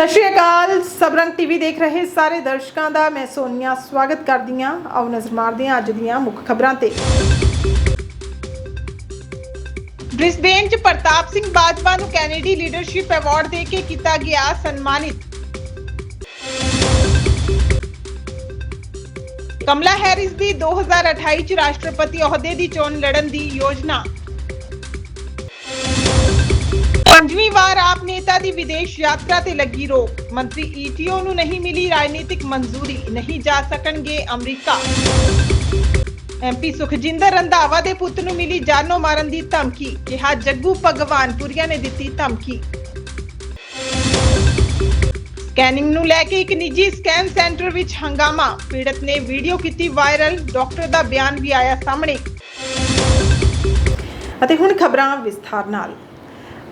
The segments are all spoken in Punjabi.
ਸਤਿ ਸ਼੍ਰੀ ਅਕਾਲ। ਸਬਰੰਗ ਟੀਵੀ ਦੇਖ ਰਹੇ ਸਾਰੇ ਦਰਸ਼ਕਾਂ ਦਾ ਮੈਂ ਸੋਨੀਆ ਸਵਾਗਤ ਕਰਦੀ ਹਾਂ। ਆਓ ਨਜ਼ਰ ਮਾਰਦੇ ਹਾਂ ਅੱਜ ਦੀਆਂ ਮੁੱਖ ਖਬਰਾਂ ਤੇ। ਬ੍ਰਿਸਬੇਨ 'ਚ ਪ੍ਰਤਾਪ ਸਿੰਘ ਬਾਜਵਾ ਨੂੰ ਕੈਨੇਡੀ ਲੀਡਰਸ਼ਿਪ ਅਵਾਰਡ ਦੇ ਕੇ ਕੀਤਾ ਗਿਆ ਸਨਮਾਨਿਤ। ਕਮਲਾ ਹੈਰਿਸ ਦੀ 2028 ਚ ਰਾਸ਼ਟਰਪਤੀ ਅਹੁਦੇ ਦੀ ਚੋਣ ਲੜਨ ਦੀ ਯੋਜਨਾ। ਪੰਜਵੀਂ ਵਾਰ ਆਪ ਨੇਤਾ ਦੀ ਵਿਦੇਸ਼ ਯਾਤਰਾ ਤੇ ਲੱਗੀ ਰੋਕ। ਮੰਤਰੀ ਈਟੀਓ ਨੂੰ ਨਹੀਂ ਮਿਲੀ ਰਾਜਨੀਤਿਕ ਮਨਜ਼ੂਰੀ, ਨਹੀਂ ਜਾ ਸਕਣਗੇ ਅਮਰੀਕਾ। ਐਮਪੀ ਸੁਖਜਿੰਦਰ ਰੰਧਾਵਾ ਦੇ ਪੁੱਤ ਨੂੰ ਮਿਲੀ ਜਾਨੋਂ ਮਾਰਨ ਦੀ ਧਮਕੀ, ਕਿਹਾ ਜੱਗੂ ਭਗਵਾਨਪੁਰੀਆ ਨੇ ਦਿੱਤੀ ਧਮਕੀ। ਸਕੈਨਿੰਗ ਨੂੰ ਲੈ ਕੇ ਇੱਕ ਨਿੱਜੀ ਸਕੈਨ ਸੈਂਟਰ ਵਿੱਚ ਹੰਗਾਮਾ, ਪੀੜਤ ਨੇ ਵੀਡੀਓ ਕੀਤੀ ਵਾਇਰਲ, ਡਾਕਟਰ ਦਾ ਬਿਆਨ ਵੀ ਆਇਆ ਸਾਹਮਣੇ। ਅਤੇ ਹੁਣ ਖਬਰਾਂ ਵਿਸਥਾਰ ਨਾਲ।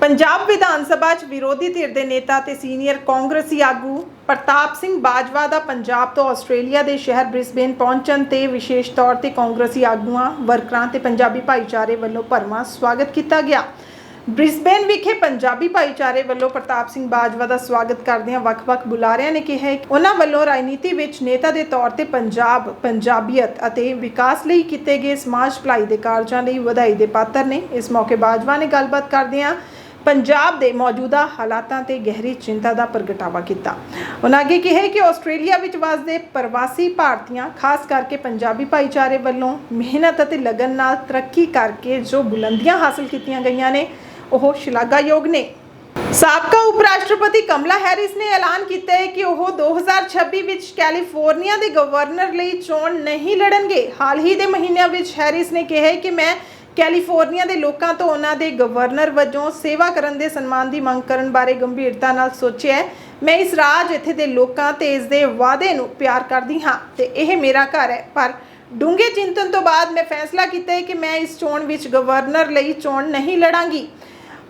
ਪੰਜਾਬ ਵਿਧਾਨ ਸਭਾ 'ਚ ਵਿਰੋਧੀ ਧਿਰ ਦੇ ਨੇਤਾ ਤੇ ਸੀਨੀਅਰ ਕਾਂਗਰਸੀ ਆਗੂ ਪ੍ਰਤਾਪ ਸਿੰਘ ਬਾਜਵਾ ਦਾ ਪੰਜਾਬ ਤੋਂ ਆਸਟ੍ਰੇਲੀਆ ਦੇ ਸ਼ਹਿਰ ਬ੍ਰਿਸਬੇਨ ਪਹੁੰਚਣ ਤੇ ਵਿਸ਼ੇਸ਼ ਤੌਰ ਤੇ ਕਾਂਗਰਸੀ ਆਗੂਆਂ, ਵਰਕਰਾਂ ਤੇ ਪੰਜਾਬੀ ਭਾਈਚਾਰੇ ਵੱਲੋਂ ਭਰਵਾਂ ਸਵਾਗਤ ਕੀਤਾ ਗਿਆ। ਬ੍ਰਿਸਬੇਨ ਵਿਖੇ ਪੰਜਾਬੀ ਭਾਈਚਾਰੇ ਵੱਲੋਂ ਪ੍ਰਤਾਪ ਸਿੰਘ ਬਾਜਵਾ ਦਾ ਸਵਾਗਤ ਕਰਦਿਆਂ ਵੱਖ-ਵੱਖ ਬੁਲਾਰਿਆਂ ਨੇ ਕਿਹਾ ਕਿ ਉਹਨਾਂ ਵੱਲੋਂ ਰਾਜਨੀਤੀ ਵਿੱਚ ਨੇਤਾ ਦੇ ਤੌਰ ਤੇ ਪੰਜਾਬ, ਪੰਜਾਬੀਅਤ ਅਤੇ ਵਿਕਾਸ ਲਈ ਕੀਤੇ ਗਏ ਸਮਾਜ ਭਲਾਈ ਦੇ ਕਾਰਜਾਂ ਲਈ ਵਧਾਈ ਦੇ ਪਾਤਰ ਨੇ। ਇਸ ਮੌਕੇ ਬਾਜਵਾ ਨੇ ਗੱਲਬਾਤ ਕਰਦਿਆਂ ਪੰਜਾਬ ਦੇ ਮੌਜੂਦਾ ਹਾਲਾਤਾਂ ਤੇ ਗਹਿਰੀ ਚਿੰਤਾ ਦਾ ਪ੍ਰਗਟਾਵਾ ਕੀਤਾ। ਉਹਨਾਂ ਅੱਗੇ ਕਿਹਾ ਕਿ ਆਸਟ੍ਰੇਲੀਆ ਵਿੱਚ ਵਸਦੇ ਪ੍ਰਵਾਸੀ ਭਾਰਤੀਆਂ, ਖਾਸ ਕਰਕੇ ਪੰਜਾਬੀ ਭਾਈਚਾਰੇ ਵੱਲੋਂ ਮਿਹਨਤ ਅਤੇ ਲਗਨ ਨਾਲ ਤਰੱਕੀ ਕਰਕੇ ਜੋ ਬੁਲੰਦੀਆਂ ਹਾਸਲ ਕੀਤੀਆਂ ਗਈਆਂ ਨੇ, ਉਹ ਸ਼ਲਾਘਾਯੋਗ ਨੇ। ਸਾਬਕਾ ਉਪ ਰਾਸ਼ਟਰਪਤੀ ਕਮਲਾ ਹੈਰਿਸ ਨੇ ਐਲਾਨ ਕੀਤਾ ਹੈ ਕਿ ਉਹ 2026 ਵਿੱਚ ਕੈਲੀਫੋਰਨੀਆ ਦੇ ਗਵਰਨਰ ਲਈ ਚੋਣ ਨਹੀਂ ਲੜਨਗੇ। ਹਾਲ ਹੀ ਦੇ ਮਹੀਨਿਆਂ ਵਿੱਚ ਹੈਰਿਸ ਨੇ ਕਿਹਾ ਕਿ ਮੈਂ ਕੈਲੀਫੋਰਨੀਆ ਦੇ ਲੋਕਾਂ ਤੋਂ ਉਹਨਾਂ ਦੇ ਗਵਰਨਰ ਵਜੋਂ ਸੇਵਾ ਕਰਨ ਦੇ ਸਨਮਾਨ ਦੀ ਮੰਗ ਕਰਨ ਬਾਰੇ ਗੰਭੀਰਤਾ ਨਾਲ ਸੋਚਿਆ ਹੈ। ਮੈਂ ਇਸ ਰਾਜ ਇੱਥੇ ਦੇ ਲੋਕਾਂ ਤੇ ਇਸ ਦੇ ਵਾਅਦੇ ਨੂੰ ਪਿਆਰ ਕਰਦੀ ਹਾਂ ਤੇ ਇਹ ਮੇਰਾ ਘਰ ਹੈ। ਪਰ ਡੂੰਘੇ ਚਿੰਤਨ ਤੋਂ ਬਾਅਦ ਮੈਂ ਫੈਸਲਾ ਕੀਤਾ ਹੈ ਕਿ ਮੈਂ ਇਸ ਚੋਣ ਵਿੱਚ ਗਵਰਨਰ ਲਈ ਚੋਣ ਨਹੀਂ ਲੜਾਂਗੀ।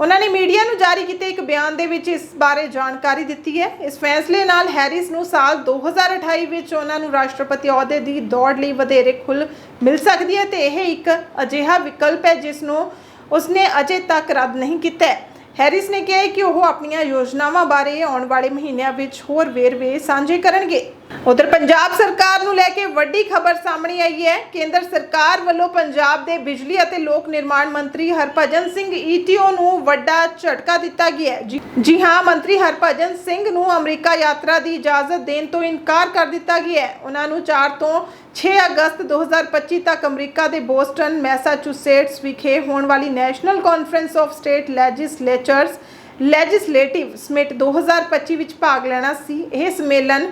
ਉਹਨਾਂ ਨੇ ਮੀਡੀਆ ਨੂੰ ਜਾਰੀ ਕੀਤੇ ਇੱਕ ਬਿਆਨ ਦੇ ਵਿੱਚ ਇਸ ਬਾਰੇ ਜਾਣਕਾਰੀ ਦਿੱਤੀ ਹੈ। ਇਸ ਫੈਸਲੇ ਨਾਲ ਹੈਰਿਸ ਨੂੰ ਸਾਲ 2028 ਵਿੱਚ ਉਹਨਾਂ ਨੂੰ ਰਾਸ਼ਟਰਪਤੀ ਅਹੁਦੇ ਦੀ ਦੌੜ ਲਈ ਵਧੇਰੇ ਖੁੱਲ੍ਹ ਮਿਲ ਸਕਦੀ ਹੈ ਤੇ ਇਹ ਇੱਕ ਅਜਿਹਾ ਵਿਕਲਪ ਹੈ ਜਿਸ ਨੂੰ ਉਸਨੇ ਅਜੇ ਤੱਕ ਰੱਦ ਨਹੀਂ ਕੀਤਾ ਹੈ। ਹੈਰਿਸ ਨੇ ਕਿਹਾ ਕਿ ਉਹ ਆਪਣੀਆਂ ਯੋਜਨਾਵਾਂ ਬਾਰੇ ਆਉਣ ਵਾਲੇ ਮਹੀਨਿਆਂ ਵਿੱਚ ਹੋਰ ਵੇਰਵੇ ਸਾਂਝੇ ਕਰਨਗੇ। ਉਧਰ ਪੰਜਾਬ ਸਰਕਾਰ ਨੂੰ ਲੈ ਕੇ ਵੱਡੀ ਖਬਰ ਸਾਹਮਣੇ ਆਈ ਹੈ। ਕੇਂਦਰ ਸਰਕਾਰ ਵੱਲੋਂ ਪੰਜਾਬ ਦੇ ਬਿਜਲੀ ਅਤੇ ਲੋਕ ਨਿਰਮਾਣ ਮੰਤਰੀ ਹਰਭਜਨ ਸਿੰਘ ਈਟੀਓ ਨੂੰ ਵੱਡਾ ਝਟਕਾ ਦਿੱਤਾ ਗਿਆ ਹੈ। ਜੀ- ਜੀ ਹਾਂ, ਮੰਤਰੀ ਹਰਭਜਨ ਸਿੰਘ ਨੂੰ ਅਮਰੀਕਾ ਯਾਤਰਾ ਦੀ ਇਜਾਜ਼ਤ ਦੇਣ ਤੋਂ ਇਨਕਾਰ ਕਰ ਦਿੱਤਾ ਗਿਆ ਹੈ। ਉਹਨਾਂ ਨੂੰ 4 ਤੋਂ 6 ਅਗਸਤ 2025 ਤੱਕ ਅਮਰੀਕਾ ਦੇ ਬੋਸਟਨ, ਮੈਸਾਚੂਸੇਟਸ ਵਿਖੇ ਹੋਣ ਵਾਲੀ national conference of state legislatures legislative summit 2025 ਵਿੱਚ ਭਾਗ ਲੈਣਾ ਸੀ। ਇਹ ਸੰਮੇਲਨ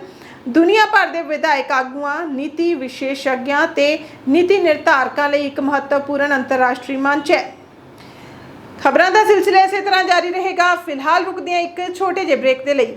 ਦੁਨੀਆ ਭਰ ਦੇ ਵਿਧਾਇਕ, ਆਗੂਆਂ, ਨੀਤੀ ਵਿਸ਼ੇਸ਼ਗਿਆਂ ਤੇ ਨੀਤੀ ਨਿਰਧਾਰਕਾਂ ਲਈ ਇੱਕ ਮਹੱਤਵਪੂਰਨ ਅੰਤਰਰਾਸ਼ਟਰੀ ਮੰਚ ਹੈ। ਖਬਰਾਂ ਦਾ ਸਿਲਸਿਲਾ ਇਸੇ ਤਰ੍ਹਾਂ ਜਾਰੀ ਰਹੇਗਾ। ਫਿਲਹਾਲ ਰੁਕਦੇ ਹਾਂ ਇੱਕ ਛੋਟੇ ਜਿਹੇ ਬ੍ਰੇਕ ਦੇ ਲਈ।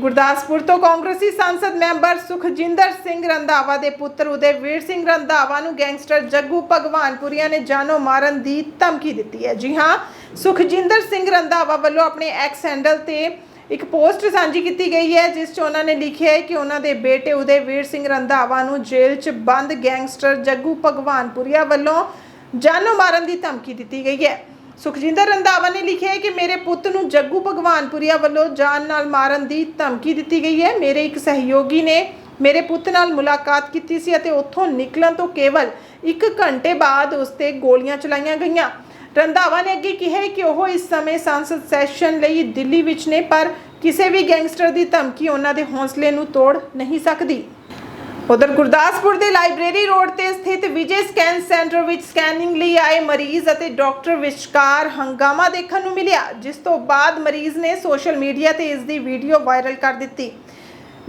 ਗੁਰਦਾਸਪੁਰ ਤੋਂ ਕਾਂਗਰਸੀ ਸੰਸਦ ਮੈਂਬਰ ਸੁਖਜਿੰਦਰ ਸਿੰਘ ਰੰਧਾਵਾ ਦੇ ਪੁੱਤਰ ਉਦੈਵੀਰ ਸਿੰਘ ਰੰਧਾਵਾ ਨੂੰ ਗੈਂਗਸਟਰ ਜੱਗੂ ਭਗਵਾਨਪੁਰੀਆ ਨੇ ਜਾਨੋਂ ਮਾਰਨ ਦੀ ਧਮਕੀ ਦਿੱਤੀ ਹੈ। ਜੀ ਹਾਂ, ਸੁਖਜਿੰਦਰ ਸਿੰਘ ਰੰਧਾਵਾ ਵੱਲੋਂ ਆਪਣੇ ਐਕਸ ਹੈਂਡਲ ਤੇ ਇੱਕ ਪੋਸਟ ਸਾਂਝੀ ਕੀਤੀ ਗਈ ਹੈ, ਜਿਸ 'ਚ ਉਹਨਾਂ ਨੇ ਲਿਖਿਆ ਹੈ ਕਿ ਉਹਨਾਂ ਦੇ ਬੇਟੇ ਉਦੈਵੀਰ ਸਿੰਘ ਰੰਧਾਵਾ ਨੂੰ ਜੇਲ੍ਹ 'ਚ ਬੰਦ ਗੈਂਗਸਟਰ ਜੱਗੂ ਭਗਵਾਨਪੁਰੀਆ ਵੱਲੋਂ ਜਾਨੋਂ ਮਾਰਨ ਦੀ ਧਮਕੀ ਦਿੱਤੀ ਗਈ ਹੈ। ਸੁਖਜਿੰਦਰ ਰੰਧਾਵਾ ਨੇ ਲਿਖਿਆ ਹੈ ਕਿ ਮੇਰੇ ਪੁੱਤ ਨੂੰ ਜੱਗੂ ਭਗਵਾਨਪੁਰੀਆ ਵੱਲੋਂ ਜਾਨ ਨਾਲ ਮਾਰਨ ਦੀ ਧਮਕੀ ਦਿੱਤੀ ਗਈ ਹੈ। ਮੇਰੇ ਇੱਕ ਸਹਿਯੋਗੀ ਨੇ ਮੇਰੇ ਪੁੱਤ ਨਾਲ ਮੁਲਾਕਾਤ ਕੀਤੀ ਸੀ ਅਤੇ ਉੱਥੋਂ ਨਿਕਲਣ ਤੋਂ ਕੇਵਲ 1 ਘੰਟੇ ਬਾਅਦ ਉਸ ਤੇ ਗੋਲੀਆਂ ਚਲਾਈਆਂ ਗਈਆਂ। ਰੰਧਾਵਾ ਨੇ ਅੱਗੇ ਕਿਹਾ ਹੈ ਕਿ ਉਹ ਇਸ ਸਮੇਂ ਸੰਸਦ ਸੈਸ਼ਨ ਲਈ ਦਿੱਲੀ ਵਿੱਚ ਨੇ, ਪਰ ਕਿਸੇ ਵੀ ਗੈਂਗਸਟਰ ਦੀ ਧਮਕੀ ਉਹਨਾਂ ਦੇ ਹੌਸਲੇ ਨੂੰ ਤੋੜ ਨਹੀਂ ਸਕਦੀ। ਉਧਰ ਗੁਰਦਾਸਪੁਰ ਦੇ ਲਾਇਬ੍ਰੇਰੀ ਰੋਡ ਤੇ ਸਥਿਤ ਵਿਜੇ ਸਕੈਨ ਸੈਂਟਰ ਵਿੱਚ ਸਕੈਨਿੰਗ ਲਈ ਆਏ ਮਰੀਜ਼ ਅਤੇ ਡਾਕਟਰ ਵਿਚਕਾਰ ਹੰਗਾਮਾ ਦੇਖਣ ਨੂੰ ਮਿਲਿਆ, ਜਿਸ ਤੋਂ ਬਾਅਦ ਮਰੀਜ਼ ਨੇ ਸੋਸ਼ਲ ਮੀਡੀਆ ਤੇ ਇਸ ਦੀ ਵੀਡੀਓ ਵਾਇਰਲ ਕਰ ਦਿੱਤੀ।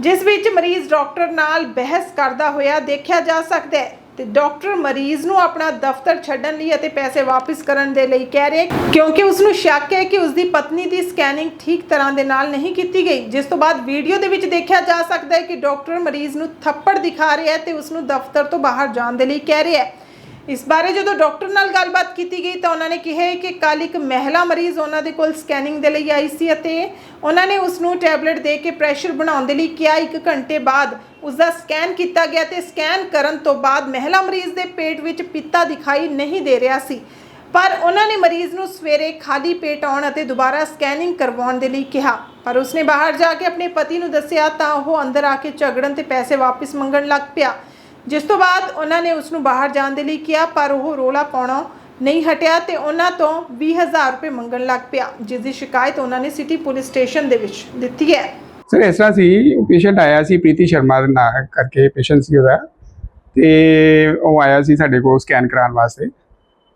ਜਿਸ ਵਿੱਚ ਮਰੀਜ਼ ਡਾਕਟਰ ਨਾਲ ਬਹਿਸ ਕਰਦਾ ਹੋਇਆ ਦੇਖਿਆ ਜਾ ਸਕਦਾ ਹੈ। ਤੇ ਡਾਕਟਰ ਮਰੀਜ਼ ਨੂੰ ਆਪਣਾ ਦਫ਼ਤਰ ਛੱਡਣ ਲਈ ਅਤੇ ਪੈਸੇ ਵਾਪਸ ਕਰਨ ਦੇ ਲਈ ਕਹਿ ਰਿਹਾ ਕਿਉਂਕਿ ਉਸ ਨੂੰ ਸ਼ੱਕ ਹੈ ਕਿ ਉਸ ਦੀ ਪਤਨੀ ਦੀ ਸਕੈਨਿੰਗ ਠੀਕ ਤਰ੍ਹਾਂ ਦੇ ਨਾਲ ਨਹੀਂ ਕੀਤੀ ਗਈ, ਜਿਸ ਤੋਂ ਬਾਅਦ ਵੀਡੀਓ ਦੇ ਵਿੱਚ ਦੇਖਿਆ ਜਾ ਸਕਦਾ ਹੈ ਕਿ ਡਾਕਟਰ ਮਰੀਜ਼ ਨੂੰ ਥੱਪੜ ਦਿਖਾ ਰਿਹਾ ਹੈ ਤੇ ਉਸ ਨੂੰ ਦਫ਼ਤਰ ਤੋਂ ਬਾਹਰ ਜਾਣ ਦੇ ਲਈ ਕਹਿ ਰਿਹਾ ਹੈ। ਇਸ ਬਾਰੇ ਜਦੋਂ ਡਾਕਟਰ ਨਾਲ ਗੱਲਬਾਤ ਕੀਤੀ ਗਈ ਤਾਂ ਉਹਨਾਂ ਨੇ ਕਿਹਾ ਕਿ ਕੱਲ ਇੱਕ ਮਹਿਲਾ ਮਰੀਜ਼ ਉਹਨਾਂ ਦੇ ਕੋਲ ਸਕੈਨਿੰਗ ਦੇ ਲਈ ਆਈ ਸੀ ਅਤੇ ਉਹਨਾਂ ਨੇ ਉਸ ਨੂੰ ਟੈਬਲੇਟ ਦੇ ਕੇ ਪ੍ਰੈਸ਼ਰ ਬਣਾਉਣ ਦੇ ਲਈ ਕਿਹਾ, ਇੱਕ ਘੰਟੇ ਬਾਅਦ ਉਸ ਦਾ ਸਕੈਨ ਕੀਤਾ ਗਿਆ ਤੇ ਸਕੈਨ ਕਰਨ ਤੋਂ ਬਾਅਦ ਮਹਿਲਾ ਮਰੀਜ਼ ਦੇ ਪੇਟ ਵਿੱਚ ਪਿੱਤਾ ਦਿਖਾਈ ਨਹੀਂ ਦੇ ਰਿਹਾ ਸੀ। ਪਰ ਉਹਨਾਂ ਨੇ ਮਰੀਜ਼ ਨੂੰ ਸਵੇਰੇ ਖਾਲੀ ਪੇਟ ਆਉਣ ਅਤੇ ਦੁਬਾਰਾ ਸਕੈਨਿੰਗ ਕਰਵਾਉਣ ਦੇ ਲਈ ਕਿਹਾ। ਪਰ ਉਸਨੇ ਬਾਹਰ ਜਾ ਕੇ ਆਪਣੇ ਪਤੀ ਨੂੰ ਦੱਸਿਆ ਤਾਂ ਉਹ ਅੰਦਰ ਆ ਕੇ ਝਗੜਨ ਤੇ ਪੈਸੇ ਵਾਪਸ ਮੰਗਣ ਲੱਗ ਪਿਆ। ਜਿਸ ਤੋਂ ਬਾਅਦ ਉਹਨਾਂ ਨੇ ਉਸ ਨੂੰ ਬਾਹਰ ਜਾਣ ਦੇ ਲਈ ਕਿਹਾ, ਪਰ ਉਹ ਰੋਲਾ ਪਾਉਣਾ ਨਹੀਂ ਹਟਿਆ ਤੇ ਉਹਨਾਂ ਤੋਂ 20000 ਰੁਪਏ ਮੰਗਣ ਲੱਗ ਪਿਆ, ਜਿਸ ਦੀ ਸ਼ਿਕਾਇਤ ਉਹਨਾਂ ਨੇ ਸਿਟੀ ਪੁਲਿਸ ਸਟੇਸ਼ਨ ਦੇ ਵਿੱਚ ਦਿੱਤੀ ਹੈ। ਸਰ, ਇਸ ਤਰ੍ਹਾਂ ਸੀ, ਪੇਸ਼ੈਂਟ ਆਇਆ ਸੀ ਪ੍ਰੀਤੀ ਸ਼ਰਮਾ ਦੇ ਨਾਂ ਕਰਕੇ, ਪੇਸ਼ੈਂਟ ਸੀ ਉਹਦਾ, ਤੇ ਉਹ ਆਇਆ ਸੀ ਸਾਡੇ ਕੋਲ ਸਕੈਨ ਕਰਾਉਣ ਵਾਸਤੇ।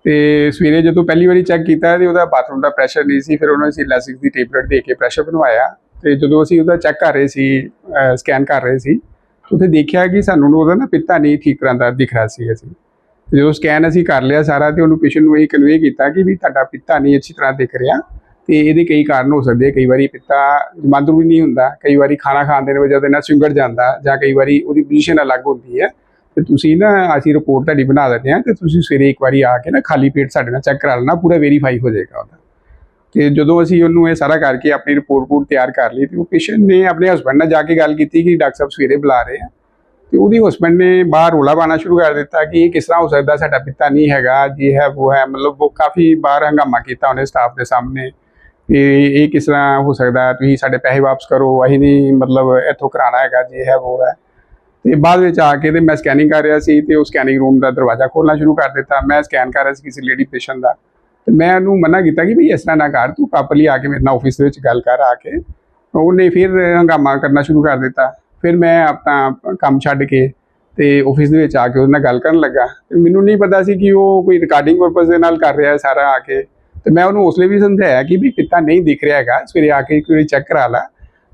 ਤੇ ਸਵੇਰੇ ਜਦੋਂ ਪਹਿਲੀ ਵਾਰੀ ਚੈੱਕ ਕੀਤਾ ਤੇ ਉਹਦਾ ਬਾਥਰੂਮ ਦਾ ਪ੍ਰੈਸ਼ਰ ਨਹੀਂ ਸੀ, ਫਿਰ ਉਹਨਾਂ ਨੇ ਸੀ ਲੈਸਿਕ ਦੀ ਟੇਬਲੇਟ ਦੇ ਕੇ ਪ੍ਰੈਸ਼ਰ ਬਣਵਾਇਆ। ਤੇ ਜਦੋਂ ਅਸੀਂ ਉਹਦਾ ਚੈੱਕ ਕਰ ਰਹੇ ਸੀ ਸਕੈਨ ਕਰ ਰਹੇ ਸੀ ਉੱਥੇ ਦੇਖਿਆ ਕਿ ਸਾਨੂੰ ਉਹਦਾ ਨਾ ਪਿੱਤਾ ਨਹੀਂ ਠੀਕ ਤਰ੍ਹਾਂ ਦਾ ਦਿਖ ਰਿਹਾ ਸੀ ਅਸੀਂ। ਤੇ ਜਦੋਂ ਸਕੈਨ ਅਸੀਂ ਕਰ ਲਿਆ ਸਾਰਾ ਤੇ ਉਹਨੂੰ ਪੇਸ਼ੈਂਟ ਨੂੰ ਇਹ ਕਨਵੇ ਕੀਤਾ ਕਿ ਵੀ ਤੁਹਾਡਾ ਪਿੱਤਾ ਨਹੀਂ ਅੱਛੀ ਤਰ੍ਹਾਂ ਦਿਖ ਰਿਹਾ ਤੇ ਇਹਦੇ ਕਈ ਕਾਰਨ ਹੋ ਸਕਦੇ ਕਈ ਵਾਰੀ ਪਿੱਤਾ ਜਮਾਂਦਰੂ ਵੀ ਨਹੀਂ ਹੁੰਦਾ, ਕਈ ਵਾਰੀ ਖਾਣਾ ਖਾਣ ਦੇ ਵਜ੍ਹਾ ਦੇ ਨਾਲ ਸਿੰਗੜ ਜਾਂਦਾ ਜਾਂ ਕਈ ਵਾਰੀ ਉਹਦੀ ਪੋਜੀਸ਼ਨ ਅਲੱਗ ਹੁੰਦੀ ਹੈ। ਤੇ ਤੁਸੀਂ ਨਾ ਅਸੀਂ ਰਿਪੋਰਟ ਤੁਹਾਡੀ ਬਣਾ ਦਿੰਦੇ ਹਾਂ ਤੇ ਤੁਸੀਂ ਸਵੇਰੇ ਇੱਕ ਵਾਰੀ ਆ ਕੇ ਨਾ ਖਾਲੀ ਪੇਟ ਸਾਡੇ ਨਾਲ ਚੈੱਕ ਕਰਾ ਲੈਣਾ, ਪੂਰਾ ਵੈਰੀਫਾਈ ਹੋ ਜਾਏਗਾ ਉਹਦਾ। ਤੇ ਜਦੋਂ ਅਸੀਂ ਉਹਨੂੰ ਇਹ ਸਾਰਾ ਕਰਕੇ ਆਪਣੀ ਰਿਪੋਰਟ ਰਿਪੋਰਟ ਤਿਆਰ ਕਰ ਲਈ ਤੇ ਉਹ ਪੇਸ਼ੈਂਟ ਨੇ ਆਪਣੇ ਹਸਬੰਡ ਨਾਲ ਜਾ ਕੇ ਗੱਲ ਕੀਤੀ ਕਿ ਡਾਕਟਰ ਸਾਹਿਬ ਸਵੇਰੇ ਬੁਲਾ ਰਹੇ ਆ। ਤੇ ਉਹਦੀ ਹਸਬੰਡ ਨੇ ਬਾਹਰ ਰੋਲਾ ਪਾਣਾ ਸ਼ੁਰੂ ਕਰ ਦਿੱਤਾ ਕਿ ਇਹ ਕਿਸ ਤਰ੍ਹਾਂ ਹੋ ਸਕਦਾ ਸਾਡਾ ਪਿਤਾ ਨਹੀਂ ਹੈਗਾ, ਜੀ ਹੈ ਉਹ ਹੈ, ਮਤਲਬ ਉਹ ਕਾਫੀ ਬਾਹਰ ਹੰਗਾਮਾ ਕੀਤਾ ਉਹਨੇ ਸਟਾਫ ਦੇ ਸਾਹਮਣੇ ਕਿ ਇਹ ਕਿਸ ਤਰ੍ਹਾਂ ਹੋ ਸਕਦਾ, ਤੁਸੀਂ ਸਾਡੇ ਪੈਸੇ ਵਾਪਸ ਕਰੋ, ਅਸੀਂ ਨਹੀਂ ਮਤਲਬ ਇੱਥੋਂ ਕਰਾਣਾ ਹੈਗਾ, ਜੀ ਹੈ ਉਹ ਹੈ। ਤੇ ਬਾਅਦ ਵਿੱਚ ਆ ਕੇ ਤੇ ਮੈਂ ਸਕੈਨਿੰਗ ਕਰ ਰਿਹਾ ਸੀ ਤੇ ਉਹ ਸਕੈਨਿੰਗ ਰੂਮ ਦਾ ਦਰਵਾਜ਼ਾ ਖੋਲਣਾ ਸ਼ੁਰੂ ਕਰ ਦਿੱਤਾ। ਮੈਂ ਸਕੈਨ ਕਰ ਰਿਹਾ ਸੀ ਕਿਸੇ ਲੇਡੀ ਪੇਸ਼ੈਂਟ ਦਾ। ਤੇ ਮੈਂ ਉਹਨੂੰ ਮਨਾ ਕੀਤਾ ਕਿ ਵੀ ਇਸ ਤਰ੍ਹਾਂ ਨਾ ਕਰ, ਤੂੰ ਪ੍ਰੋਪਰਲੀ ਆ ਕੇ ਮੇਰੇ ਨਾਲ ਆਫਿਸ ਦੇ ਵਿੱਚ ਗੱਲ ਕਰ ਆ ਕੇ। ਉਹਨੇ ਫਿਰ ਹੰਗਾਮਾ ਕਰਨਾ ਸ਼ੁਰੂ ਕਰ ਦਿੱਤਾ। ਫਿਰ ਮੈਂ ਆਪਣਾ ਕੰਮ ਛੱਡ ਕੇ ਤੇ ਆਫਿਸ ਦੇ ਵਿੱਚ ਆ ਕੇ ਉਹਦੇ ਨਾਲ ਗੱਲ ਕਰਨ ਲੱਗਾ। ਤੇ ਮੈਨੂੰ ਨਹੀਂ ਪਤਾ ਸੀ ਕਿ ਉਹ ਕੋਈ ਰਿਕਾਰਡਿੰਗ ਪਰਪਸ ਦੇ ਨਾਲ ਕਰ ਰਿਹਾ ਹੈ ਸਾਰਾ ਆ ਕੇ। ਤੇ ਮੈਂ ਉਹਨੂੰ ਉਸ ਵੀ ਸਮਝਾਇਆ ਕਿ ਵੀ ਪਿੱਤਾ ਨਹੀਂ ਦਿਖ ਰਿਹਾ ਹੈਗਾ, ਸਵੇਰੇ ਆ ਕੇ ਇੱਕ ਵਾਰੀ ਚੈੱਕ ਕਰਾ ਲਾ।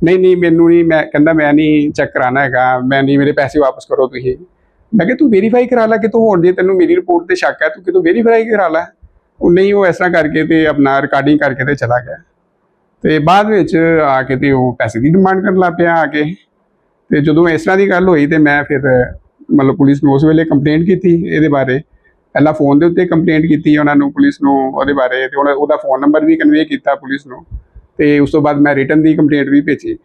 ਨਹੀਂ ਨਹੀਂ, ਮੈਨੂੰ ਨਹੀਂ, ਮੈਂ ਕਹਿੰਦਾ ਮੈਂ ਨਹੀਂ ਚੈੱਕ ਕਰਾਣਾ ਹੈਗਾ, ਮੈਂ ਨਹੀਂ, ਮੇਰੇ ਪੈਸੇ ਵਾਪਸ ਕਰੋ ਤੁਸੀਂ। ਮੈਂ ਕਿਹਾ ਤੂੰ ਵੈਰੀਫਾਈ ਕਰਾ ਲੈ, ਕਿਤੋਂ ਹੋਰ ਜੇ ਤੈਨੂੰ ਮੇਰੀ ਰਿਪੋਰਟ ਤੇ ਸ਼ੱਕ ਹੈ, ਤੂੰ ਕਿਤੋਂ ਵੈਰੀਫਾਈ ਕਰਾ ਲੈ। ਉਹ ਨਹੀਂ, ਉਹ ਇਸ ਤਰ੍ਹਾਂ ਕਰਕੇ ਤੇ ਆਪਣਾ ਰਿਕਾਰਡਿੰਗ ਕਰਕੇ ਤੇ ਚਲਾ ਗਿਆ। ਤੇ ਬਾਅਦ ਵਿੱਚ ਆ ਕੇ ਤੇ ਉਹ ਪੈਸੇ ਦੀ ਡਿਮਾਂਡ ਕਰਨ ਲੱਗ ਪਿਆ ਆ ਕੇ। ਤੇ ਜਦੋਂ ਇਸ ਤਰ੍ਹਾਂ ਦੀ ਗੱਲ ਹੋਈ ਤੇ ਮੈਂ ਫਿਰ, ਮਤਲਬ ਪੁਲਿਸ ਨੂੰ ਉਸ ਵੇਲੇ ਕੰਪਲੇਂਟ ਕੀਤੀ ਇਹਦੇ ਬਾਰੇ। ਪਹਿਲਾਂ ਫੋਨ ਦੇ ਉੱਤੇ ਕੰਪਲੇਂਟ ਕੀਤੀ ਉਹਨਾਂ ਨੂੰ, ਪੁਲਿਸ ਨੂੰ ਉਹਦੇ ਬਾਰੇ ਤੇ ਉਹਦਾ- ਉਹਦਾ ਫੋਨ ਨੰਬਰ ਵੀ ਕਨਵੇ ਕੀਤਾ ਪੁਲਿਸ ਨੂੰ। ਤੇ ਉਸ ਤੋਂ ਬਾਅਦ ਮੈਂ ਰਿਟਨ ਦੀ ਕੰਪਲੇਂਟ ਵੀ ਭੇਜੀ।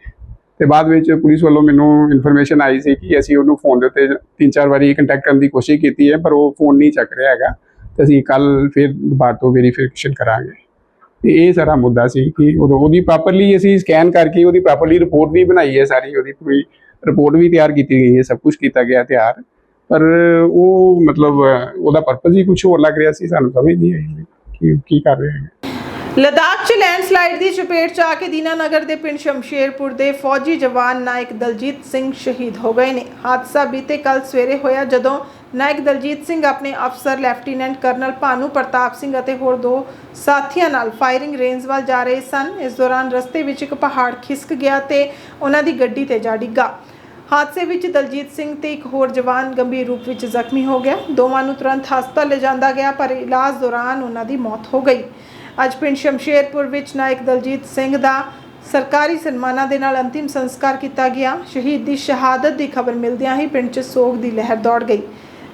ਤੇ ਬਾਅਦ ਵਿੱਚ ਪੁਲਿਸ ਵੱਲੋਂ ਮੈਨੂੰ ਇਨਫੋਰਮੇਸ਼ਨ ਆਈ ਸੀ ਕਿ ਅਸੀਂ ਉਹਨੂੰ ਫੋਨ ਦੇ ਉੱਤੇ ਤਿੰਨ ਚਾਰ ਵਾਰੀ ਕੰਟੈਕਟ ਕਰਨ ਦੀ ਕੋਸ਼ਿਸ਼ ਕੀਤੀ ਹੈ, ਪਰ ਉਹ ਫੋਨ ਨਹੀਂ ਚੱਕ ਰਿਹਾ ਹੈਗਾ। ਤੇ ਅਸੀਂ ਕੱਲ ਫਿਰ ਦੁਬਾਰਾ ਤੋਂ ਵੈਰੀਫਿਕੇਸ਼ਨ ਕਰਾਂਗੇ। ਤੇ ਇਹ ਸਾਰਾ ਮੁੱਦਾ ਸੀ ਕਿ ਉਦੋਂ ਉਹਦੀ ਪ੍ਰੋਪਰਲੀ ਅਸੀਂ ਸਕੈਨ ਕਰਕੇ ਉਹਦੀ ਪ੍ਰੋਪਰਲੀ ਰਿਪੋਰਟ ਵੀ ਬਣਾਈ ਹੈ ਸਾਰੀ, ਉਹਦੀ ਪੂਰੀ ਰਿਪੋਰਟ ਵੀ ਤਿਆਰ ਕੀਤੀ ਗਈ ਹੈ, ਸਭ ਕੁਝ ਕੀਤਾ ਗਿਆ ਤਿਆਰ। ਪਰ ਉਹ ਮਤਲਬ ਉਹਦਾ ਪਰਪਸ ਹੀ ਕੁਝ ਹੋਰ ਲੱਗ ਰਿਹਾ ਸੀ, ਸਾਨੂੰ ਸਮਝ ਨਹੀਂ ਆਈ ਕਿ ਕੀ ਕਰ ਰਹੇ ਹੈਗੇ ਲਦਾਖ 'ਚ ਲੈਂਡਸਲਾਈਡ ਦੀ ਚਪੇਟ 'ਚ ਆ ਕੇ ਦੀਨਾਨਗਰ ਦੇ ਪਿੰਡ ਸ਼ਮਸ਼ੇਰਪੁਰ ਦੇ ਫੌਜੀ ਜਵਾਨ ਨਾਇਕ ਦਲਜੀਤ ਸਿੰਘ ਸ਼ਹੀਦ ਹੋ ਗਏ ਨੇ ਹਾਦਸਾ ਬੀਤੇ ਕੱਲ ਸਵੇਰੇ ਹੋਇਆ ਜਦੋਂ ਨਾਇਕ ਦਲਜੀਤ ਸਿੰਘ ਆਪਣੇ ਅਫਸਰ ਲੈਫਟੀਨੈਂਟ ਕਰਨਲ ਭਾਨੂ ਪ੍ਰਤਾਪ ਸਿੰਘ ਅਤੇ ਹੋਰ ਦੋ ਸਾਥੀਆਂ ਨਾਲ ਫਾਇਰਿੰਗ ਰੇਂਜ ਵੱਲ ਜਾ ਰਹੇ ਸਨ ਇਸ ਦੌਰਾਨ ਰਸਤੇ ਵਿੱਚ ਇੱਕ ਪਹਾੜ ਖਿਸਕ ਗਿਆ ਤੇ ਉਹਨਾਂ ਦੀ ਗੱਡੀ ਤੇ ਜਾ ਡਿੱਗਾ ਹਾਦਸੇ ਵਿੱਚ ਦਲਜੀਤ ਸਿੰਘ ਤੇ ਇੱਕ ਹੋਰ ਜਵਾਨ ਗੰਭੀਰ ਰੂਪ ਵਿੱਚ ਜ਼ਖਮੀ ਹੋ ਗਿਆ ਦੋਵਾਂ ਨੂੰ ਤੁਰੰਤ ਹਸਪਤਾਲ ਲਿਜਾਂਦਾ ਗਿਆ ਪਰ ਇਲਾਜ ਦੌਰਾਨ ਉਹਨਾਂ ਦੀ ਮੌਤ ਹੋ ਗਈ ਅੱਜ ਪਿੰਡ ਸ਼ਮਸ਼ੇਰਪੁਰ ਵਿੱਚ ਨਾਇਕ ਦਲਜੀਤ ਸਿੰਘ ਦਾ ਸਰਕਾਰੀ ਸਨਮਾਨਾਂ ਦੇ ਨਾਲ ਅੰਤਿਮ ਸੰਸਕਾਰ ਕੀਤਾ ਗਿਆ। ਸ਼ਹੀਦ ਦੀ ਸ਼ਹਾਦਤ ਦੀ ਖਬਰ ਮਿਲਦਿਆਂ ਹੀ ਪਿੰਡ 'ਚ ਸੋਗ ਦੀ ਲਹਿਰ ਦੌੜ ਗਈ।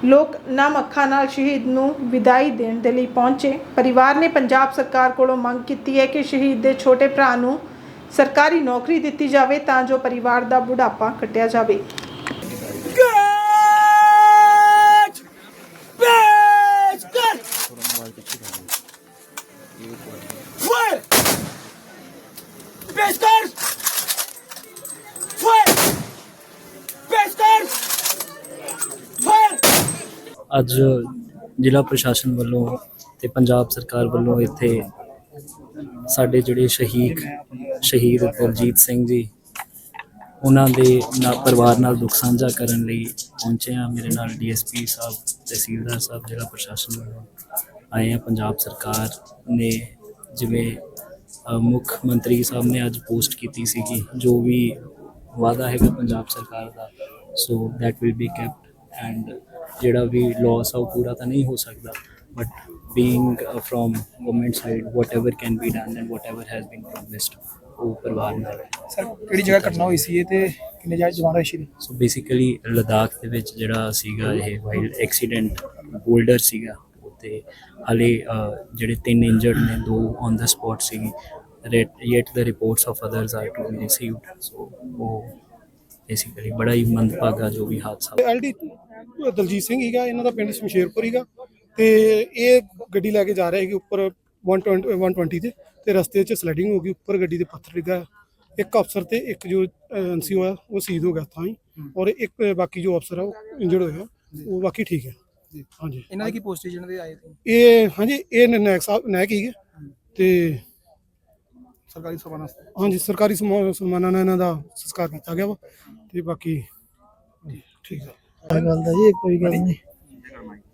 ਲੋਕ ਨਮ ਅੱਖਾਂ ਨਾਲ ਸ਼ਹੀਦ ਨੂੰ ਵਿਦਾਈ ਦੇਣ ਦੇ ਲਈ ਪਹੁੰਚੇ। ਪਰਿਵਾਰ ਨੇ ਪੰਜਾਬ ਸਰਕਾਰ ਕੋਲੋਂ ਮੰਗ ਕੀਤੀ ਹੈ ਕਿ ਸ਼ਹੀਦ ਦੇ ਛੋਟੇ ਭਰਾ ਨੂੰ ਸਰਕਾਰੀ ਨੌਕਰੀ ਦਿੱਤੀ ਜਾਵੇ ਤਾਂ ਜੋ ਪਰਿਵਾਰ ਦਾ ਬੁਢਾਪਾ ਕੱਟਿਆ ਜਾਵੇ। ਅੱਜ ਜ਼ਿਲ੍ਹਾ ਪ੍ਰਸ਼ਾਸਨ ਵੱਲੋਂ ਤੇ ਪੰਜਾਬ ਸਰਕਾਰ ਵੱਲੋਂ ਇੱਥੇ ਸਾਡੇ ਜਿਹੜੇ ਸ਼ਹੀਦ ਸ਼ਹੀਦ ਦਲਜੀਤ ਸਿੰਘ ਜੀ, ਉਹਨਾਂ ਦੇ ਨਾਲ ਪਰਿਵਾਰ ਨਾਲ ਦੁੱਖ ਸਾਂਝਾ ਕਰਨ ਲਈ ਪਹੁੰਚੇ ਆ ਮੇਰੇ ਨਾਲ ਡੀਐਸਪੀ ਸਾਹਿਬ, ਤਹਿਸੀਲਦਾਰ ਸਾਹਿਬ, ਜ਼ਿਲ੍ਹਾ ਪ੍ਰਸ਼ਾਸਨ ਵੱਲੋਂ ਆਏ ਆ ਪੰਜਾਬ ਸਰਕਾਰ ਨੇ ਜਿਵੇਂ ਮੁੱਖ ਮੰਤਰੀ ਸਾਹਿਬ ਨੇ ਅੱਜ ਪੋਸਟ ਕੀਤੀ ਸੀਗੀ, ਜੋ ਵੀ ਵਾਅਦਾ ਹੈਗਾ ਪੰਜਾਬ ਸਰਕਾਰ ਦਾ, so that will be kept and ਜਿਹੜਾ ਵੀ ਲਾਸ ਆ ਉਹ ਪੂਰਾ ਤਾਂ ਨਹੀਂ ਹੋ ਸਕਦਾ but being from government side whatever can be done and whatever has been promised ਉਹ ਪਰਿਵਾਰ ਨਾਲ ਸਰ ਕਿਹੜੀ ਜਗ੍ਹਾ ਘਟਨਾ ਹੋਈ ਸੀ ਇਹ ਤੇ ਕਿੰਨੇ ਜਾਇ ਜਵਾਨ ਹੋਏ ਸੀ ਸੋ ਬੇਸਿਕਲੀ ਲਦਾਖ ਦੇ ਵਿੱਚ ਜਿਹੜਾ ਸੀਗਾ ਇਹ ਵਾਈਲਡ ਐਕਸੀਡੈਂਟ ਬੋਲਡਰ ਸੀਗਾ ਤੇ ਹਲੇ ਜਿਹੜੇ ਤਿੰਨ ਇੰਜਰਡ ਨੇ ਦੋ ਔਨ ਦਾ ਸਪੌਟ ਸੀਗੇ। The reports of others are to be received so ਉਹ ਬੇਸਿਕਲੀ ਬੜਾ ਹੀ ਮੰਦਭਾਗਾ ਜੋ ਵੀ ਹਾਦਸਾ ਐਲਡੀ ਦਲਜੀਤ ਸਿੰਘ ਹੀਗਾ ਇਹਨਾਂ ਦਾ ਪਿੰਡ ਸ਼ਮਸ਼ੇਰਪੁਰ ਹੀਗਾ ਤੇ ਇਹ ਗੱਡੀ ਲੈ ਕੇ ਜਾ ਰਿਹਾ ਸੀ ਉੱਪਰ 120 120 ਤੇ ਤੇ ਰਸਤੇ 'ਚ ਸਲਾਈਡਿੰਗ ਹੋ ਗਈ ਉੱਪਰ ਗੱਡੀ ਦੇ ਪੱਥਰ ਡਿੱਗਾ ਇੱਕ ਅਫਸਰ ਤੇ ਇੱਕ ਜੋ ਐਨਸੀ ਹੋਇਆ ਉਹ ਸ਼ਹੀਦ ਹੋ ਗਿਆ ਤਾਂ ਹੀ ਔਰ ਇੱਕ ਬਾਕੀ ਜੋ ਅਫਸਰ ਆ ਉਹ ਇੰਜਰਡ ਹੋਇਆ ਉਹ ਬਾਕੀ ਠੀਕ ਹੈ। ਹਾਂਜੀ। ਇਹਨਾਂ ਦੀ ਕੀ ਪੋਸਟ ਦੇ ਆਏ ਸੀ ਇਹ ਹਾਂਜੀ ਇਹ ਨਾਇਕ ਸਾਹਿਬ ਨਾਇਕ ਹੀਗੇ ਤੇ ਸਰਕਾਰੀ ਵਾਸਤੇ ਹਾਂਜੀ ਸਰਕਾਰੀ ਸਮਾ- ਸਨਮਾਨਾਂ ਨਾਲ ਇਹਨਾਂ ਦਾ ਸੰਸਕਾਰ ਕੀਤਾ ਗਿਆ ਵਾ ਤੇ ਬਾਕੀ ਠੀਕ ਹੈ ਇਹ ਗੱਲ ਦਾ ਜੀ ਕੋਈ ਗੱਲ ਨਹੀਂ।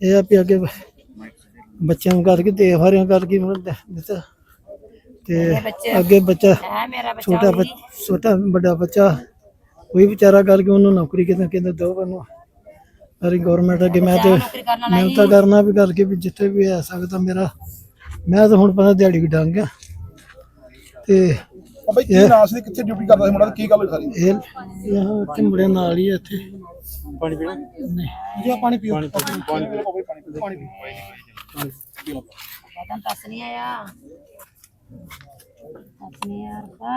ਇਹ ਆ ਵੀ ਅੱਗੇ ਬੱਚਿਆਂ ਨੂੰ ਕਰਕੇ ਤੇ ਹਰਿਆਂ ਕਰਕੇ ਦਿੱਤਾ। ਤੇ ਅੱਗੇ ਬੱਚਾ ਛੋਟਾ ਬੱਚ- ਛੋਟਾ ਵੱਡਾ ਬੱਚਾ ਕੋਈ ਵਿਚਾਰਾ ਕਰਕੇ ਉਹਨੂੰ ਨੌਕਰੀ ਕਿਤੇ ਕਿਤੇ ਦੋ ਬਨੋ ਸਾਰੀ ਗਵਰਨਮੈਂਟ ਅੱਗੇ ਮੈਂ ਤੇ ਮੈਂ ਤਾਂ ਕਰਨਾ ਵੀ ਕਰਕੇ ਵੀ ਜਿੱਥੇ ਵੀ ਆ ਸਕਦਾ ਮੇਰਾ। ਮੈਂ ਤਾਂ ਹੁਣ ਪਤਾ ਦਿਹਾੜੀ ਵੀ ਡੰਗ ਆ ਤੇ ਬਾਬਾ ਕੀ ਨਾਮ ਸੀ? ਕਿੱਥੇ ਡਿਊਟੀ ਕਰਦਾ ਸੀ ਮੁੰਡਾ? ਤੇ ਕੀ ਗੱਲ ਹੋਈ ਸਾਰੀ? ਇਹ ਇਹ ਇੱਥੇ ਮੁੰਡੇ ਨਾਲ ਹੀ ਆ ਇੱਥੇ। ਪਾਣੀ ਪੀਣਾ? ਨਹੀਂ। ਜੀ ਆਹ ਪਾਣੀ ਪੀਓ ਪਾਣੀ ਪਾਣੀ ਪੀਓ ਪਾਣੀ ਪੀਓ Kadang tas niya ya. Tas niya ka.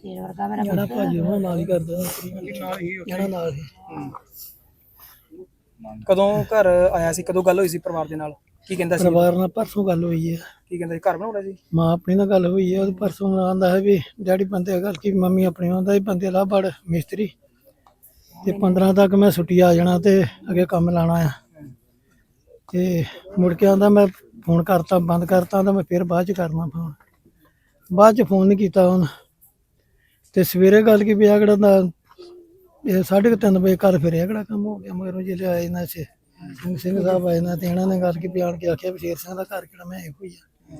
Sino ka ba ਜਿਹੜਾ ਭਾਜੀ ਉਹਨਾਂ ਨਾਲ ਹੀ ਕਰਦਾ। ਜਿਹੜਾ ਨਾਲ ਹੀ। ਕਦੋਂ ਘਰ ਆਇਆ ਸੀ? ਕਦੋਂ ਗੱਲ ਹੋਈ ਸੀ ਪਰਿਵਾਰ ਦੇ ਨਾਲ? ਕੀ ਕਹਿੰਦਾ ਸੀ? ਪਰਿਵਾਰ ਨਾਲ ਪਰਸੋਂ ਗੱਲ ਹੋਈ ਹੈ ਕੀ ਕਹਿੰਦਾ ਸੀ? ਘਰ ਬਣਾਉਣਾ ਸੀ? ਮਾਂ ਆਪਣੀ ਨਾਲ ਗੱਲ ਹੋਈ ਹੈ ਉਹ ਪਰਸੋਂ ਆਂਦਾ ਹੈ ਵੀ ਡੈਡੀ ਬੰਦੇ ਗੱਲ ਕੀ ਮੰਮੀ ਆਪਣੀ ਆਂਦਾ ਵੀ ਬੰਦੇ ਲਾ ਬੜ ਮਿਸਤਰੀ। ਤੇ 15 ਤੱਕ ਮੈਂ ਛੁੱਟੀ ਆ ਜਾਣਾ ਤੇ ਅੱਗੇ ਕੰਮ ਲਾਣਾ ਆ। ਤੇ ਮੁੜ ਕੇ ਆਂਦਾ ਮੈਂ ਫੋਨ ਕਰਤਾ ਬੰਦ ਕਰਤਾ ਤਾਂ ਮੈਂ ਫਿਰ ਬਾਅਦ ਚ ਕਰਨਾ ਫੋਨ। ਬਾਅਦ ਚ ਫੋਨ ਨਹੀਂ ਕੀਤਾ ਹੁਣ। ਤੇ ਸਵੇਰੇ ਗੱਲ ਕੀ ਪਿਆ ਕਿਹੜਾ ਦਾ ਇਹ ਸਾਢੇ ਕੁ ਤਿੰਨ ਵਜੇ ਘਰ ਫਿਰਿਆ ਕਿਹੜਾ ਕੰਮ ਹੋ ਗਿਆ ਮਗਰੋਂ ਜਿਹੜੇ ਆਏ ਨਾ ਚ। ਸਿੰਘ ਸਿੰਘ ਸਾਹਿਬ ਆਏ ਨਾ ਤੇ ਇਹਨਾਂ ਨੇ ਗੱਲ ਕੀ ਬਿਆਨ ਕੇ ਆਖਿਆ ਵੀ ਸ਼ੇਰ ਸਿੰਘ ਦਾ ਘਰ ਕਿਹੜਾ, ਮੈਂ ਇਹੋ ਹੀ ਆ।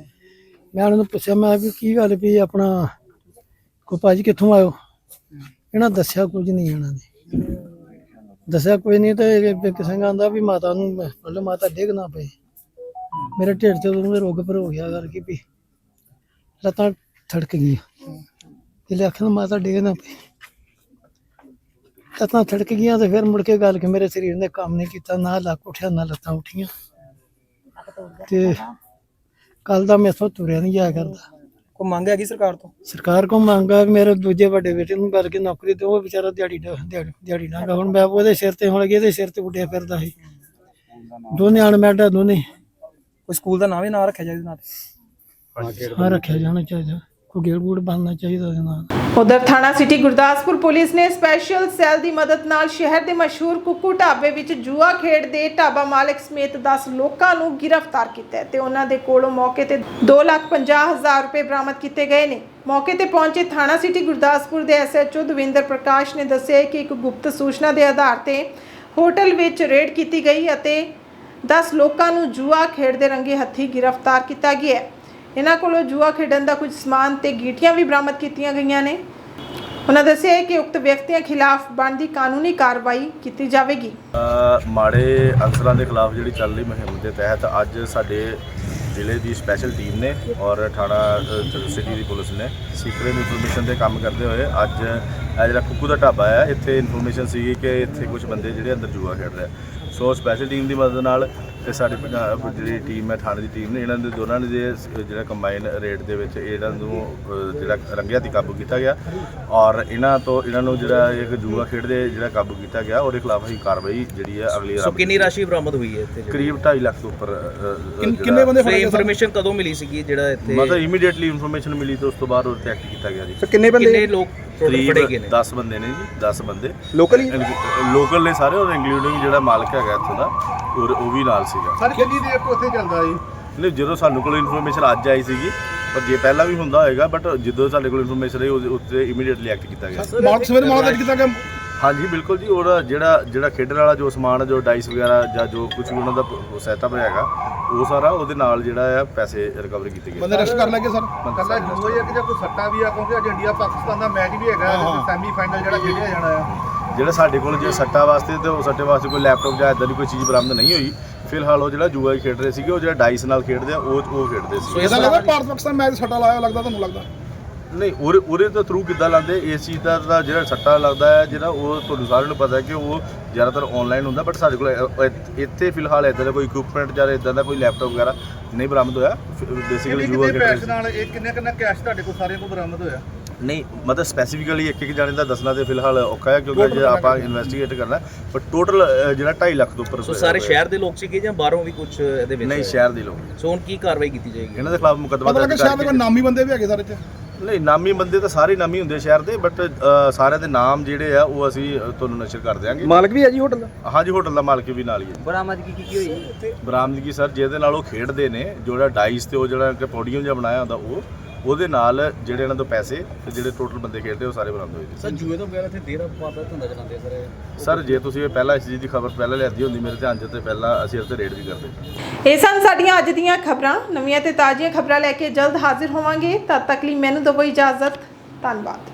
ਮੈਂ ਉਹਨਾਂ ਨੂੰ ਪੁੱਛਿਆ, ਮੈਂ ਵੀ ਕੀ ਗੱਲ ਵੀ ਆਪਣਾ ਕੋ ਭਾਜੀ ਕਿੱਥੋਂ ਆਇਓ? ਇਹਨਾਂ ਦੱਸਿਆ ਕੁਝ ਨਹੀਂ ਇਹਨਾਂ ਨੇ। ਦੱਸਿਆ ਕੋਈ ਨਹੀਂ ਤੇ ਕਿਸੇ ਆਂਦਾ ਵੀ ਮਾਤਾ ਨੂੰ, ਮਤਲਬ ਮਾਤਾ ਡਿੱਗ ਨਾ ਪਏ। ਮੇਰੇ ਢਿੱਡ ਤੇ ਉਹਨੂੰ ਰੋਗ ਪਰ ਹੋ ਗਿਆ ਕਰਕੇ ਵੀ ਲੱਤਾਂ ਥੜਕ ਗਈਆਂ। ਤੇ ਲੱਖਾਂ ਮਾਤਾ ਡਿੱਗ ਨਾ ਪਈ ਲੱਤਾਂ ਥੜਕ ਗਈਆਂ ਤੇ ਫਿਰ ਮੁੜ ਕੇ ਗੱਲ ਕਿ ਮੇਰੇ ਸਰੀਰ ਨੇ ਕੰਮ ਨਹੀਂ ਕੀਤਾ ਨਾ ਲੱਕ ਉੱਠਿਆ ਨਾ ਲੱਤਾਂ ਉੱਠੀਆਂ। ਤੇ ਕੱਲ ਦਾ ਮੈਥੋਂ ਤੁਰਿਆ ਨਹੀਂ ਜਾਇਆ ਕਰਦਾ। ਕੋਈ ਮੰਗ ਹੈਗੀ ਸਰਕਾਰ ਤੋਂ? ਸਰਕਾਰ ਕੋ ਮੰਗਾ ਵੀ ਮੇਰੇ ਦੂਜੇ ਵੱਡੇ ਬੇਟੇ ਨੂੰ ਕਰਕੇ ਨੌਕਰੀ ਤੇ ਉਹ ਵਿਚਾਰਾ ਦਿਹਾੜੀ ਦਿਹਾੜੀ ਦਿਹਾੜੀ ਨਾ ਹੁਣ ਮੈਂ ਉਹਦੇ ਸਿਰ ਤੇ ਹੁਣ ਇਹਦੇ ਸਿਰ ਤੇ ਉੱਡਿਆ ਫਿਰਦਾ ਸੀ। ਦੋਨੇ ਅਣਮੈਡਾ ਦੋਨੇ। ਕੋਈ ਸਕੂਲ ਦਾ ਨਾਮ ਹੀ ਨਾ ਰੱਖਿਆ ਜਾਏ ਇਹਦੇ ਨਾਲ? ਹਾਂ ਰੱਖਿਆ ਜਾਣਾ ਚਾਹੀਦਾ। ਕੋਈ ਗੇੜ ਗੂੜ ਬਣਨਾ ਚਾਹੀਦਾ ਉਹਦੇ ਨਾਲ ਉਧਰ ਥਾਣਾ ਸਿਟੀ ਗੁਰਦਾਸਪੁਰ ਪੁਲਿਸ ਨੇ ਸਪੈਸ਼ਲ ਸੈੱਲ ਦੀ ਮਦਦ ਨਾਲ ਸ਼ਹਿਰ ਦੇ ਮਸ਼ਹੂਰ ਕੁੱਕੂ ਢਾਬੇ ਵਿੱਚ ਜੂਆ ਖੇਡ ਦੇ ਢਾਬਾ ਮਾਲਕ ਸਮੇਤ 10 ਲੋਕਾਂ ਨੂੰ ਗ੍ਰਿਫਤਾਰ ਕੀਤਾ ਹੈ ਤੇ ਉਹਨਾਂ ਦੇ ਕੋਲੋਂ ਮੌਕੇ ਤੇ 2,50,000 ਰੁਪਏ ਬਰਾਮਦ ਕੀਤੇ ਗਏ ਨੇ ਮੌਕੇ ਤੇ ਪਹੁੰਚੇ ਥਾਣਾ ਸਿਟੀ ਗੁਰਦਾਸਪੁਰ ਦੇ ਐਸਐਚਓ ਦਵਿੰਦਰ ਪ੍ਰਕਾਸ਼ ਨੇ ਦੱਸਿਆ ਕਿ ਇੱਕ ਗੁਪਤ ਸੂਚਨਾ ਦੇ ਆਧਾਰ ਤੇ ਹੋਟਲ ਵਿੱਚ ਰੇਡ ਕੀਤੀ ਗਈ ਅਤੇ 10 ਲੋਕਾਂ ਨੂੰ ਜੂਆ ਖੇਡਦੇ ਰੰਗੇ ਹੱਥੀ ਗ੍ਰਿਫਤਾਰ ਕੀਤਾ ਗਿਆ ਹੈ ਇਹਨਾਂ ਕੋਲੋਂ ਜੂਆ ਖੇਡਣ ਦਾ ਕੁਝ ਸਮਾਨ ਤੇ ਗੀਟੀਆਂ ਵੀ ਬਰਾਮਦ ਕੀਤੀਆਂ ਗਈਆਂ ਨੇ ਉਹਨਾਂ ਦੱਸਿਆ ਕਿ ਉਕਤ ਵਿਅਕਤੀਆਂ ਖਿਲਾਫ ਬਣਦੀ ਕਾਨੂੰਨੀ ਕਾਰਵਾਈ ਕੀਤੀ ਜਾਵੇਗੀ ਅ, ਮਾੜੇ ਅਨਸਰਾਂ ਦੇ ਖਿਲਾਫ ਜਿਹੜੀ ਚੱਲ ਰਹੀ ਮੁਹਿੰਮ ਦੇ ਤਹਿਤ ਅੱਜ ਸਾਡੇ ਜ਼ਿਲ੍ਹੇ ਦੀ ਸਪੈਸ਼ਲ ਟੀਮ ਨੇ ਔਰ ਥਾਣਾ ਅ, ਸਿਟੀ ਦੀ ਪੁਲਿਸ ਨੇ ਸੀਕ੍ਰੇਟ ਇਨਫੋਰਮੇਸ਼ਨ ਤੇ ਕੰਮ ਕਰਦੇ ਹੋਏ ਅੱਜ ਇਹ ਜਿਹੜਾ ਕੁੱਕੂ ਦਾ ਢਾਬਾ ਹੈ ਇੱਥੇ ਇਨਫੋਰਮੇਸ਼ਨ ਸੀਗੀ ਕਿ ਇੱਥੇ ਕੁਝ ਬੰਦੇ ਜਿਹੜੇ ਅੰਦਰ ਜੂਆ ਖੇਡ ਰਹੇ ਆ। ਸੋ ਸਪੈਸ਼ਲ ਟੀਮ ਦੀ ਮਦਦ ਨਾਲ ਤੇ ਸਾਡੀ ਪੰਜਾਬ ਜਿਹੜੀ ਟੀਮ ਹੈ ਥਾਣੇ ਦੀ ਟੀਮ ਨੇ ਇਹਨਾਂ ਦੇ ਦੋਨਾਂ ਨੇ ਜੇ ਸ- ਜਿਹੜਾ ਕੰਬਾਈਨ ਰੇਟ ਦੇ ਵਿੱਚ ਇਹਨਾਂ ਨੂੰ ਜਿਹੜਾ ਰੰਗਿਆ ਦੀ ਕਾਬੂ ਕੀਤਾ ਗਿਆ ਔਰ ਇਹਨਾਂ ਤੋਂ ਇਹਨਾਂ ਨੂੰ ਜਿਹੜਾ ਇੱਕ ਜੂਆ ਖੇਡਦੇ ਜਿਹੜਾ ਕਾਬੂ ਕੀਤਾ ਗਿਆ ਉਹਦੇ ਖਿਲਾਫ ਅਸੀਂ ਕਾਰਵਾਈ ਜਿਹੜੀ ਹੈ ਅਗਲੀ ਸੋ ਕਿੰਨੀ ਰਾਸ਼ੀ ਬਰਾਮਦ ਹੋਈ ਹੈ ਇੱਥੇ ਕਰੀਬ 2.5 ਲੱਖ ਤੋਂ ਉੱਪਰ ਕਿੰਨ- ਕਿੰਨੇ ਬੰਦੇ ਸੋ ਫੜੇ ਇਨਫੋਰਮੇਸ਼ਨ ਕਦੋਂ ਮਿਲੀ ਸੀਗੀ ਜਿਹੜਾ ਇੱਥੇ? ਮਤਲਬ ਇਮੀਡੀਏਟਲੀ ਇਨਫੋਰਮੇਸ਼ਨ ਮਿਲੀ ਤੇ ਉਸ ਤੋਂ ਬਾਅਦ ਉਹ ਤੇ ਐਕਟ ਕੀਤਾ ਗਿਆ ਜੀ। ਸਰ ਕਿੰਨੇ ਕਿੰਨੇ ਬੰਦੇ ਲੋਕ ਨੇ। 10 ਬੰਦੇ ਨੇ ਜੀ 10 ਬੰਦੇ। ਲੋਕਲ ਹੀ? ਲੋਕਲ ਨੇ ਸਾਰੇ ਔਰ ਇੰਕਲੂਡਿੰਗ ਜਿਹੜਾ ਮਾਲਕ ਹੈਗਾ ਇੱਥੋਂ ਦਾ ਔਰ ਉਹ ਵੀ ਨਾਲ ਸੀਗਾ। ਸਰ ਕਿੰਨੀ ਦੇਰ ਤੋਂ ਉੱਥੇ ਚੱਲਦਾ ਜੀ? ਨਹੀਂ ਜਦੋਂ ਸਾਨੂੰ ਕੋਲ ਇਨਫੋਰਮੇਸ਼ਨ ਅੱਜ ਆਈ ਸੀਗੀ ਪਰ ਜੇ ਪਹਿਲਾਂ ਵੀ ਹੁੰਦਾ ਹੋਏਗਾ ਬਟ ਜਦੋਂ ਸਾਡੇ ਕੋਲ ਇਨਫੋਰਮੇਸ਼ਨ ਆਈ ਉੱਤੇ ਇਮੀਡੀਏਟਲੀ ਐਕਟ ਕੀਤਾ ਗਿਆ। ਮਾਲਕ ਅੱਜ ਕਿਤਾ ਕਿ ਹਾਂਜੀ ਬਿਲਕੁਲ ਜੀ ਉਹਦਾ ਜਿਹੜਾ ਜਿਹੜਾ ਖੇਡਣ ਵਾਲਾ ਜੋ ਸਮਾਨ ਜੋ ਡਾਈਸ ਵਗੈਰਾ ਜਾਂ ਜੋ ਕੁਝ ਵੀ ਉਹਨਾਂ ਦਾ ਸੈਟਅਪ ਹੈਗਾ ਉਹ ਸਾਰਾ ਉਹਦੇ ਨਾਲ ਜਿਹੜਾ ਆ ਪੈਸੇ ਰਿਕਵਰ ਕੀਤੇ ਗਏ। ਬੰਦੇ ਰੈਸਟ ਕਰ ਲੱਗੇ ਸਰ? ਕੱਲਾ ਜੋ ਹੈ ਕਿ ਜਾਂ ਕੋਈ ਸੱਟਾ ਵੀ ਆ ਕਿਉਂਕਿ ਅੱਜ ਇੰਡੀਆ ਪਾਕਿਸਤਾਨ ਦਾ ਮੈਚ ਵੀ ਹੈਗਾ ਸੈਮੀ ਫਾਈਨਲ ਜਿਹੜਾ ਖੇਡਿਆ ਜਾਣਾ ਆ। ਜਿਹੜਾ ਸਾਡੇ ਕੋਲ ਜੇ ਸੱਟਾ ਵਾਸਤੇ ਤੇ ਉਹ ਸੱਟੇ ਵਾਸਤੇ ਕੋਈ ਲੈਪਟਾਪ ਜਾਂ ਇਦਾਂ ਦੀ ਕੋਈ ਚੀਜ਼ ਬਰਾਮਦ ਨਹੀਂ ਹੋਈ ਫਿਲਹਾਲ ਉਹ ਜਿਹੜਾ ਜੂਆ ਖੇਡ ਰਹੇ ਸੀਗੇ ਉਹ ਜਿਹੜਾ ਡਾਈਸ ਨਾਲ ਖੇਡਦੇ ਆ ਉਹ ਉਹ ਖੇਡਦੇ ਸੀ ਇਹਦਾ ਭਾਰਤ ਪਾਕਿਸਤਾਨ ਮੈਚ ਸੱਟਾ ਲਾਇਆ ਲੱਗਦਾ ਤੁਹਾਨੂੰ ਲੱਗਦਾ? ਨਹੀਂ ਉਹਦੇ ਉਹਦੇ ਤੋਂ ਥਰੂ ਕਿੱਦਾਂ ਲਾਉਂਦੇ? ਚੀਜ਼ ਦਾ ਤਾਂ ਜਿਹੜਾ ਸੱਟਾ ਲੱਗਦਾ ਹੈ ਜਿਹੜਾ ਉਹ ਤੁਹਾਨੂੰ ਸਾਰਿਆਂ ਨੂੰ ਪਤਾ ਹੈ ਕਿ ਉਹ ਜ਼ਿਆਦਾਤਰ ਆਨਲਾਈਨ ਹੁੰਦਾ ਬਟ ਸਾਡੇ ਕੋਲ ਇ- ਇ- ਇੱਥੇ ਫਿਲਹਾਲ ਇਦਾਂ ਦਾ ਕੋਈ ਇਕਵਿਪਮੈਂਟ ਜਾਂ ਇਦਾਂ ਦਾ ਕੋਈ ਲੈਪਟਾਪ ਵਗੈਰਾ ਨਹੀਂ ਬਰਾਮਦ ਹੋਇਆ। ਬੇਸਿਕਲੀ ਜੂਆ ਖੇਡ ਰਹੇ ਸੀ ਨਾਲ ਇਹ ਕਿੰਨੇ ਕਿੰਨਾ ਕੈਸ਼ ਤੁਹਾਡੇ ਕੋਲ ਸਾਰਿਆਂ ਕੋਲ ਬਰਾਮਦ ਹੋਇਆ? ਨਹੀਂ ਮਤਲਬ ਸਪੈਸੀਫਿਕਲੀ ਇੱਕ ਇੱਕ ਜਾਣੇ ਦਾ ਦੱਸਣਾ ਤੇ ਫਿਲਹਾਲ ਔਖਾ ਹੈ ਕਿਉਂਕਿ ਜੇ ਆਪਾਂ ਇਨਵੈਸਟੀਗੇਟ ਕਰਨਾ ਪਰ ਟੋਟਲ ਜਿਹੜਾ 2.5 ਲੱਖ ਤੋਂ ਉੱਪਰ ਸੋ ਸਾਰੇ ਸ਼ਹਿਰ ਦੇ ਲੋਕ ਸੀਗੇ ਜਾਂ ਬਾਹਰੋਂ ਵੀ ਕੁਝ ਇਹਦੇ ਵਿੱਚ ਨਹੀਂ? ਸ਼ਹਿਰ ਦੇ ਲੋਕ। ਸੋ ਹੁਣ ਕੀ ਕਾਰਵਾਈ ਕੀਤੀ ਜਾਏਗੀ? ਇਹਨਾਂ ਦੇ ਖਿਲਾਫ ਮੁਕੱਦਮਾ ਦਰਜ ਕਰਕੇ ਨਾਮੀ ਬੰਦੇ ਵੀ ਹੈਗੇ ਸਾਰੇ ਚ ਨਹੀਂ ਨਾਮੀ ਬੰਦੇ ਤਾਂ ਸਾਰੇ ਨਾਮੀ ਹੁੰਦੇ ਸ਼ਹਿਰ ਦੇ ਬਟ ਸਾਰਿਆਂ ਦੇ ਨਾਮ ਜਿਹੜੇ ਆ ਉਹ ਅਸੀਂ ਤੁਹਾਨੂੰ ਨਸ਼ਰ ਕਰ ਦਿਆਂਗੇ। ਮਾਲਕ ਵੀ ਹੈ ਜੀ ਹੋਟਲ ਦਾ? ਹਾਂਜੀ ਹੋਟਲ ਦਾ ਮਾਲਕ ਵੀ ਨਾਲ ਹੀ ਹੈ। ਬਰਾਮਦਗੀ ਕੀ ਕੀ ਹੋਈ? ਬਰਾਮਦਗੀ ਸਰ ਜਿਹਦੇ ਨਾਲ ਉਹ ਖੇਡਦੇ ਨੇ ਜਿਹੜਾ ਡਾਈਸ ਤੇ ਉਹ ਜਿਹੜਾ ਪੋਡੀਅਮ ਜਿਹਾ ਬਣਾਇਆ ਹੁੰਦਾ ਉਹ ਉਹਦੇ ਨਾਲ ਜਿਹੜੇ ਇਹਨਾਂ ਤੋਂ ਪੈਸੇ ਤੇ ਜਿਹੜੇ ਟੋਟਲ ਬੰਦੇ ਖੇਡਦੇ ਉਹ ਸਾਰੇ ਬਰਾਮਦ ਹੋਏ ਜੀ। ਸਰ ਜੂਏ ਤੋਂ ਬਗੈਰ ਇੱਥੇ ਦੇਰ ਵਾਰਦਾ ਧੰਦਾ ਚਲਾਉਂਦੇ ਸਰ ਸਰ ਜੇ ਤੁਸੀਂ ਇਹ ਪਹਿਲਾਂ ਇਸ ਚੀਜ਼ ਦੀ ਖਬਰ ਪਹਿਲਾਂ ਲਿਆਦੀ ਹੁੰਦੀ ਮੇਰੇ ਧਿਆਨ 'ਚ ਤੇ ਪਹਿਲਾਂ ਅਸੀਂ ਇਸ ਤੇ ਰੇਡ ਵੀ ਕਰਦੇ। ਇਹ ਸਨ ਸਾਡੀਆਂ ਅੱਜ ਦੀਆਂ ਖਬਰਾਂ। ਨਵੀਆਂ ਤੇ ਤਾਜ਼ੀਆਂ ਖਬਰਾਂ ਲੈ ਕੇ ਜਲਦ ਹਾਜ਼ਰ ਹੋਵਾਂਗੇ। ਤਦ ਤੱਕ ਲਈ ਮੈਨੂੰ ਦਿਓ ਇਜਾਜ਼ਤ। ਧੰਨਵਾਦ।